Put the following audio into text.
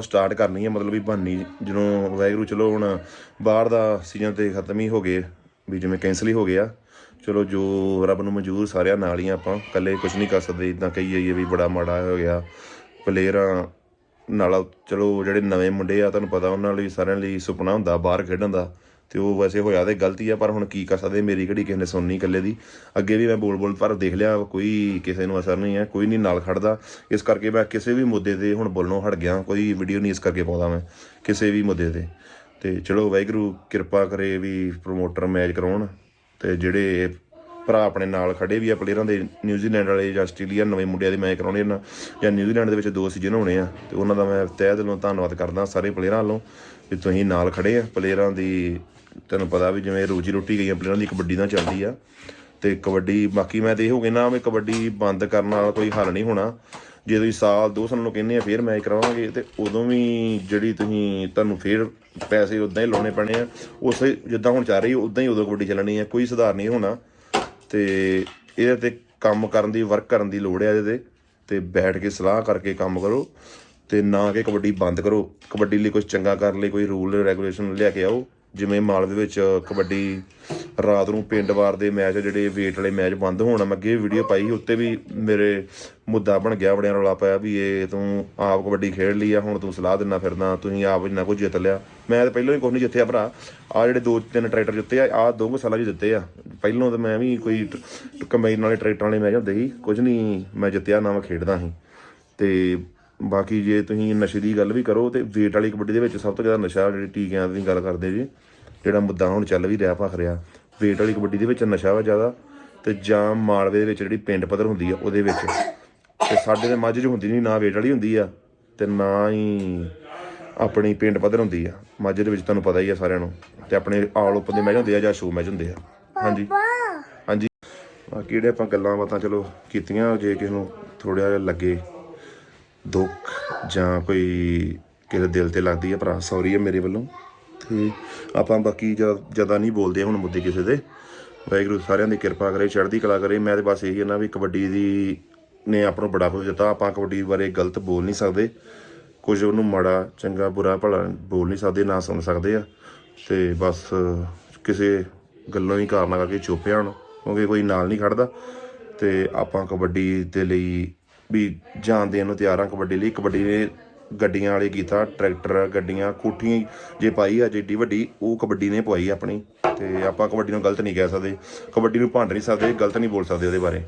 Start ਕਰਨੀ ਹੈ, ਮਤਲਬ ਵੀ ਬਣਨੀ, ਜਦੋਂ ਵੈਗਰੂ ਚਲੋ ਹੁਣ ਬਾਹਰ ਦਾ ਸੀਜ਼ਨ ਤੇ ਖਤਮ ਹੀ ਹੋ ਗਏ, ਵੀ ਜਿਵੇਂ ਕੈਂਸਲ ਹੀ ਹੋ ਗਿਆ, ਚਲੋ ਜੋ ਰੱਬ ਨੂੰ ਮਨਜ਼ੂਰ ਸਾਰਿਆਂ ਨਾਲ ਹੀ ਆ ਆਪਾਂ, ਇਕੱਲੇ ਕੁਝ ਨਹੀਂ ਕਰ ਸਕਦੇ ਇਦਾਂ ਕਹੀ ਜਾਈਏ ਵੀ ਬੜਾ ਮਾੜਾ ਹੋ ਗਿਆ ਪਲੇਅਰਾਂ ਨਾਲ ਚਲੋ ਜਿਹੜੇ ਨਵੇਂ ਮੁੰਡੇ ਆ, ਤੁਹਾਨੂੰ ਪਤਾ ਉਹਨਾਂ ਲਈ, ਸਾਰਿਆਂ ਲਈ ਸੁਪਨਾ ਹੁੰਦਾ ਬਾਹਰ ਖੇਡਣ ਦਾ ਤੇ ਉਹ ਵੈਸੇ ਹੋਇਆ ਤੇ ਗਲਤੀ ਆ, ਪਰ ਹੁਣ ਕੀ ਕਰ ਸਕਦੇ? ਮੇਰੀ ਕਿਹੜੀ ਕਿਸੇ ਨੇ ਸੁਣਨੀ ਇਕੱਲੇ ਦੀ। ਅੱਗੇ ਵੀ ਮੈਂ ਬੋਲ ਬੋਲ ਪਰ ਦੇਖ ਲਿਆ, ਕੋਈ ਕਿਸੇ ਨੂੰ ਅਸਰ ਨਹੀਂ ਹੈ, ਕੋਈ ਨਹੀਂ ਨਾਲ ਖੜਦਾ। ਇਸ ਕਰਕੇ ਮੈਂ ਕਿਸੇ ਵੀ ਮੁੱਦੇ ਤੇ ਹੁਣ ਬੋਲਣੋਂ ਹਟ ਗਿਆ, ਕੋਈ ਵੀਡੀਓ ਨਹੀਂ ਇਸ ਕਰਕੇ ਪਾਉਂਦਾ ਮੈਂ, ਕਿਸੇ ਵੀ ਮੁੱਦੇ ਤੇ। ਤੇ ਚਲੋ ਵਾਹਿਗੁਰੂ, ਕਿਰਪਾ ਕਰੇ ਵੀ ਪ੍ਰੋਮੋਟਰ ਮੈਚ ਕਰਾਉਣ, ਤੇ ਜਿਹੜੇ ਭਰਾ ਆਪਣੇ ਨਾਲ ਖੜੇ ਵੀ ਆ ਪਲੇਅਰਾਂ ਦੇ ਨਿਊਜ਼ੀਲੈਂਡ ਵਾਲੇ ਜਾਂ ਆਸਟ੍ਰੇਲੀਆ ਨਵੇਂ ਮੁੰਡਿਆਂ ਦੇ ਮੈਚ ਕਰਾਉਣੇ ਨਾ, ਜਾਂ ਨਿਊਜ਼ੀਲੈਂਡ ਦੇ ਵਿੱਚ ਦੋ ਸੀਜ਼ਨ ਹੋਣੇ ਆ, ਤੇ ਉਹਨਾਂ ਦਾ ਮੈਂ ਤਹਿ ਦਿਲੋਂ ਧੰਨਵਾਦ ਕਰਦਾ ਸਾਰੇ ਪਲੇਅਰਾਂ ਵੱਲੋਂ, ਵੀ ਤੁਸੀਂ ਨਾਲ ਖੜੇ ਆ ਪਲੇਅਰਾਂ ਦੀ ਤੁਹਾਨੂੰ ਪਤਾ ਵੀ ਜਿਵੇਂ ਰੋਜੀ ਰੋਟੀ ਗਈਆਂ ਪਲੇਅਰਾਂ ਦੀ ਕਬੱਡੀ ਨਾਲ ਚੱਲਦੀ ਆ ਤੇ ਕਬੱਡੀ, ਬਾਕੀ ਮੈਂ ਤੇ ਇਹੋ ਕਹਿਣਾ ਵੀ ਕਬੱਡੀ ਬੰਦ ਕਰਨ ਨਾਲ ਕੋਈ ਹੱਲ ਨਹੀਂ ਹੋਣਾ। ਜੇ ਤੁਸੀਂ ਸਾਲ ਦੋ ਸਾਲ ਨੂੰ ਕਹਿੰਦੇ ਆ, ਫੇਰ ਮੈਚ ਕਰਾਵਾਂਗੇ ਤੇ ਉਦੋਂ ਵੀ ਜਿਹੜੀ ਤੁਸੀਂ ਤੁਹਾਨੂੰ ਫੇਰ ਪੈਸੇ ਉਦਾਂ ਹੀ ਲਾਉਣੇ ਪੈਣੇ ਆ। ਉਸੇ ਜਿੱਦਾਂ ਹੁਣ ਚੱਲ ਰਹੀ ਉਦਾਂ ਹੀ ਉਦੋਂ ਕਬੱਡੀ ਚੱਲਣੀ ਆ, ਕੋਈ ਸੁਧਾਰ ਨਹੀਂ ਹੋਣਾ। ਤੇ ਇਹਦੇ ਤੇ ਕੰਮ ਕਰਨ ਦੀ ਵਰਕ ਕਰਨ ਦੀ ਲੋੜ ਹੈ ਇਹਦੇ ਤੇ। ਤੇ ਬੈਠ ਕੇ ਸਲਾਹ ਕਰਕੇ ਕੰਮ ਕਰੋ ਤੇ ਨਾ ਕਿ ਕਬੱਡੀ ਬੰਦ ਕਰੋ। ਕਬੱਡੀ ਲਈ ਕੁਝ ਚੰਗਾ ਕਰਨ ਲਈ ਕੋਈ ਰੂਲ ਰੈਗੂਲੇਸ਼ਨ ਲਿਆ ਕੇ ਆਓ। ਜਿਵੇਂ ਮਾਲਵੇ ਵਿੱਚ ਕਬੱਡੀ ਰਾਤ ਨੂੰ ਪਿੰਡ ਵਾਰ ਦੇ ਮੈਚ ਜਿਹੜੇ ਵੇਟ ਵਾਲੇ ਮੈਚ ਬੰਦ ਹੋਣ ਮੈਂ ਅੱਗੇ ਵੀਡੀਓ ਪਾਈ ਸੀ, ਉੱਤੇ ਵੀ ਮੇਰੇ ਮੁੱਦਾ ਬਣ ਗਿਆ ਬੜਿਆਂ ਰੌਲਾ ਪਾਇਆ ਵੀ ਇਹ ਤੂੰ ਆਪ ਕਬੱਡੀ ਖੇਡ ਲਈ ਆ ਹੁਣ ਤੂੰ ਸਲਾਹ ਦਿੰਦਾ ਫਿਰਦਾ ਤੁਸੀਂ ਆਪ ਇੰਨਾ ਕੁਝ ਜਿੱਤ ਲਿਆ। ਮੈਂ ਤਾਂ ਪਹਿਲਾਂ ਹੀ ਕੁਝ ਨਹੀਂ ਜਿੱਤਿਆ ਭਰਾ। ਆ ਜਿਹੜੇ ਦੋ ਤਿੰਨ ਟਰੈਕਟਰ ਜਿੱਤੇ ਆ ਆ ਦੋ ਕੁ ਸਾਲਾਂ 'ਚ ਜਿੱਤੇ ਆ। ਪਹਿਲਾਂ ਤਾਂ ਮੈਂ ਵੀ ਕੋਈ ਟ- ਕੰਬਾਈਨ ਵਾਲੇ ਟਰੈਕਟਰਾਂ ਵਾਲੇ ਮੈਚ ਹੁੰਦੇ ਸੀ ਕੁਝ ਨਹੀਂ ਮੈਂ ਜਿੱਤਿਆ ਨਾ ਮੈਂ ਖੇਡਦਾ ਸੀ। ਤੇ ਬਾਕੀ ਜੇ ਤੁਸੀਂ ਨਸ਼ੇ ਦੀ ਗੱਲ ਵੀ ਕਰੋ ਤੇ ਵੇਟ ਵਾਲੀ ਕਬੱਡੀ ਦੇ ਵਿੱਚ ਸਭ ਤੋਂ ਜ਼ਿਆਦਾ ਨਸ਼ਾ ਜਿਹੜੀ ਟੀਕਿਆਂ ਦੀ ਗੱਲ ਕਰਦੇ ਜੀ ਜਿਹੜਾ ਮੁੱਦਾ ਹੁਣ ਚੱਲ ਵੀ ਰਿਹਾ ਭਖ ਰਿਹਾ ਵੇਟ ਵਾਲੀ ਕਬੱਡੀ ਦੇ ਵਿੱਚ ਨਸ਼ਾ ਵਾ ਜ਼ਿਆਦਾ ਤੇ ਜਾਂ ਮਾਲਵੇ ਦੇ ਵਿੱਚ ਜਿਹੜੀ ਪਿੰਡ ਪੱਧਰ ਹੁੰਦੀ ਆ ਉਹਦੇ ਵਿੱਚ ਤੇ ਸਾਡੇ ਦੇ ਮਾਝੇ 'ਚ ਹੁੰਦੀ ਨਹੀਂ ਨਾ ਵੇਟ ਵਾਲੀ ਹੁੰਦੀ ਆ ਤੇ ਨਾ ਹੀ ਆਪਣੀ ਪਿੰਡ ਪੱਧਰ ਹੁੰਦੀ ਆ। ਮਾਝੇ ਦੇ ਵਿੱਚ ਤੁਹਾਨੂੰ ਪਤਾ ਹੀ ਆ ਸਾਰਿਆਂ ਨੂੰ ਤੇ ਆਪਣੇ ਆਲ ਓਪਨ ਦੇ ਮੈਚ ਹੁੰਦੇ ਆ ਜਾਂ ਸ਼ੋ ਮੈਚ ਹੁੰਦੇ ਆ। ਹਾਂਜੀ। ਹਾਂਜੀ। ਬਾਕੀ ਜਿਹੜੇ ਆਪਾਂ ਗੱਲਾਂ ਬਾਤਾਂ ਚਲੋ ਕੀਤੀਆਂ ਜੇ ਕਿਸੇ ਨੂੰ ਥੋੜ੍ਹਾ ਜਿਹਾ ਲੱਗੇ ਦੁੱਖ ਜਾਂ ਕੋਈ ਕਿਸੇ ਦਿਲ ਤੇ ਲੱਗਦੀ ਹੈ ਭਰਾ ਸੌਰੀ ਹੈ ਮੇਰੇ ਵੱਲੋਂ। ਤੇ ਆਪਾਂ ਬਾਕੀ ਜ਼ਿਆਦਾ ਨਹੀਂ ਬੋਲਦੇ ਹੁਣ ਮੁੱਦੇ ਕਿਸੇ ਦੇ। ਵਾਹਿਗੁਰੂ ਸਾਰਿਆਂ ਦੀ ਕਿਰਪਾ ਕਰੇ, ਚੜ੍ਹਦੀ ਕਲਾ ਕਰੇ। ਮੈਂ ਤੇ ਬਸ ਇਹੀ ਹੈ ਨਾ ਵੀ ਕਬੱਡੀ ਦੀ ਨੇ ਆਪਾਂ ਨੂੰ ਬੜਾ ਕੁਝ ਦਿੱਤਾ। ਆਪਾਂ ਕਬੱਡੀ ਬਾਰੇ ਗਲਤ ਬੋਲ ਨਹੀਂ ਸਕਦੇ। ਕੁਝ ਉਹਨੂੰ ਮਾੜਾ, ਚੰਗਾ, ਬੁਰਾ ਭਲਾ ਬੋਲ ਨਹੀਂ ਸਕਦੇ, ਨਾ ਸੁਣ ਸਕਦੇ ਆ। ਤੇ ਬਸ ਕਿਸੇ ਗੱਲੋਂ ਹੀ ਕਾਰਨਾ ਕਰਕੇ ਚੁੱਪ ਜਾਣ ਕਿਉਂਕਿ ਕੋਈ ਨਾਲ ਨਹੀਂ ਖੜਦਾ। ਤੇ ਆਪਾਂ ਕਬੱਡੀ ਦੇ ਲਈ ਵੀ ਜਾਨ ਦੇਣ ਨੂੰ ਤਿਆਰ ਹਾਂ ਕਬੱਡੀ ਲਈ। ਕਬੱਡੀ ਨੇ ਗੱਡੀਆਂ ਵਾਲੇ ਕੀਤਾ, ਟਰੈਕਟਰ, ਗੱਡੀਆਂ, ਕੋਠੀਆਂ ਜੇ ਪਾਈ ਆ ਜਿੱਡੀ ਵੱਡੀ, ਉਹ ਕਬੱਡੀ ਨੇ ਪਵਾਈ ਆਪਣੀ। ਤੇ ਆਪਾਂ ਕਬੱਡੀ ਨੂੰ ਗਲਤ ਨਹੀਂ ਕਹਿ ਸਕਦੇ। ਕਬੱਡੀ ਨੂੰ ਭੰਡ ਨਹੀਂ ਸਕਦੇ, ਗਲਤ ਨਹੀਂ ਬੋਲ ਸਕਦੇ ਉਹਦੇ ਬਾਰੇ।